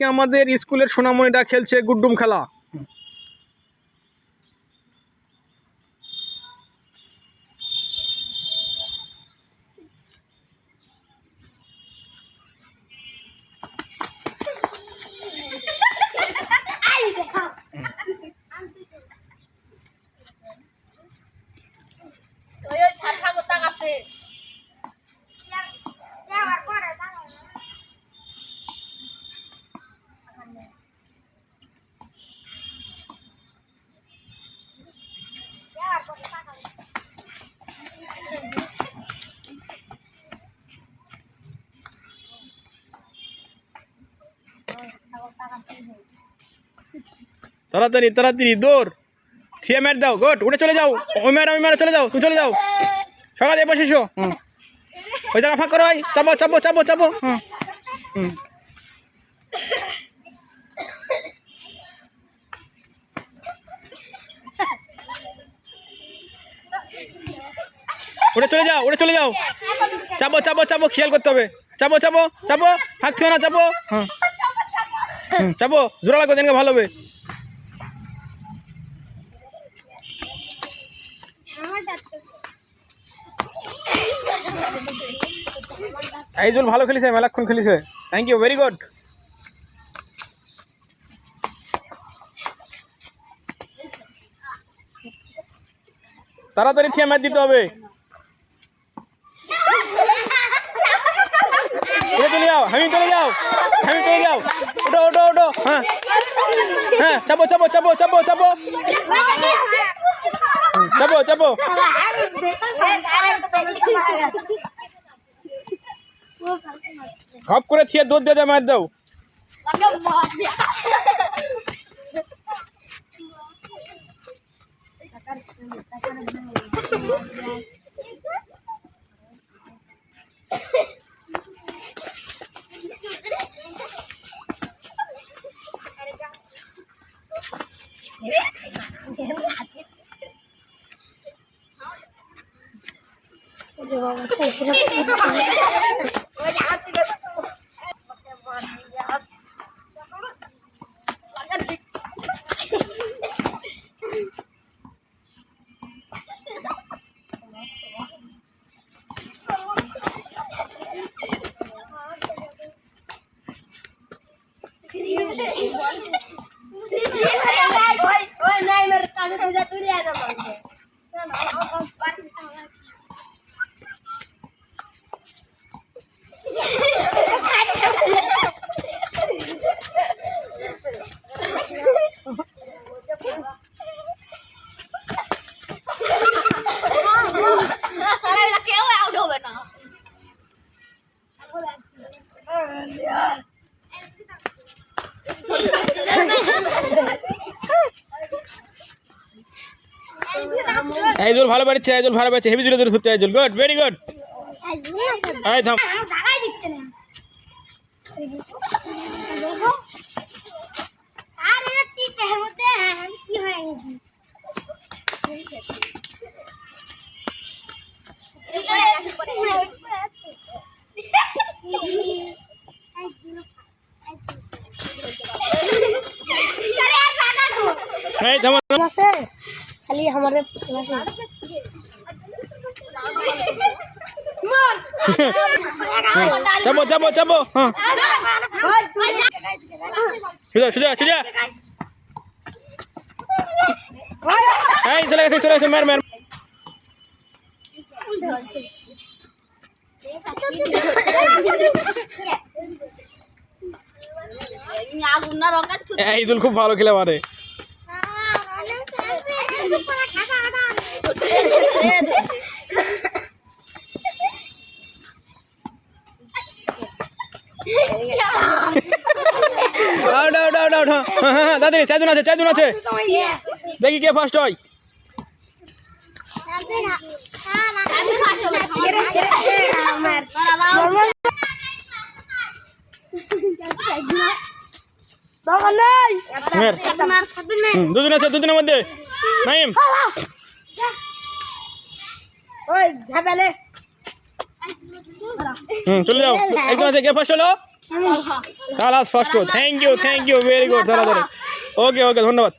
আজকে আমাদের স্কুলের সোনামণিটা খেলছে গুড্ডুম খেলা। তাড়াতাড়ি তাড়াতাড়ি, দৌড়। থিয়ে ম্যাট দাও, গোট, উঠে চলে যাও। ওই ম্যাট ওই ম্যাট চলে যাও, তুমি চলে যাও। সকালে বসে এসো হুম। ওই জায়গা ফাঁক করো ভাই চাপো চাপো চাপো চাপো। হুম। হুম। উঠে চলে যাও উঠে চলে যাও। চাপো চাপো চাপো, খেয়াল করতে হবে। চাপো চাপো চাপো ফাঁক ছিল না চাপো। হ্যাঁ। চাপো জোড়া লাগবে দেনকে ভালো হবে। আইজুল ভালো খেলিছে, মেলাক্ষণ খেলিছে। থ্যাংক ইউ ভেরি গুড তাড়াতাড়ি থিয়ে ম্যাচ দিতে হবে। উঠে চলে যাও হামি চলে যাও হামি চলে যাও। ওটো ওটো ওটো হ্যাঁ। হ্যাঁ চাপো চাপো চাপো চাপো চাপো। চাপো চাপো। ঘপ করে থিয়ে দৌড় দিয়ে দাও ম্যাচ দাও। ওই নাই মেরে কাছে তুই তুই আইজুল ভালো বাড়িছে আইজুল ভালো বাড়িছে হেভি জুড়ে ধরে সত্যি আইজুল গুড ভেরি গুড আই থাম। আর, চিপের মধ্যে, কি হয়ে গেছি? এই থামো আছে? খালি আমারে চাপো চাপো চাপো হ্যাঁ। সুজা সুজা চলে গেছে চলে গেছে মের মের। এই দুল খুব ভালো খেলে মারে। দাদি চারজন আছে চারজন আছে। দেখি কে ফার্স্ট হয়। দুজন আছে দুজনের মধ্যে। নাইম হুম চলে যাও একজন আছে কে ফার্স্ট হলো তাহলে স্পষ্ট thank you thank you very good ধরা ধরে ওকে ওকে ধন্যবাদ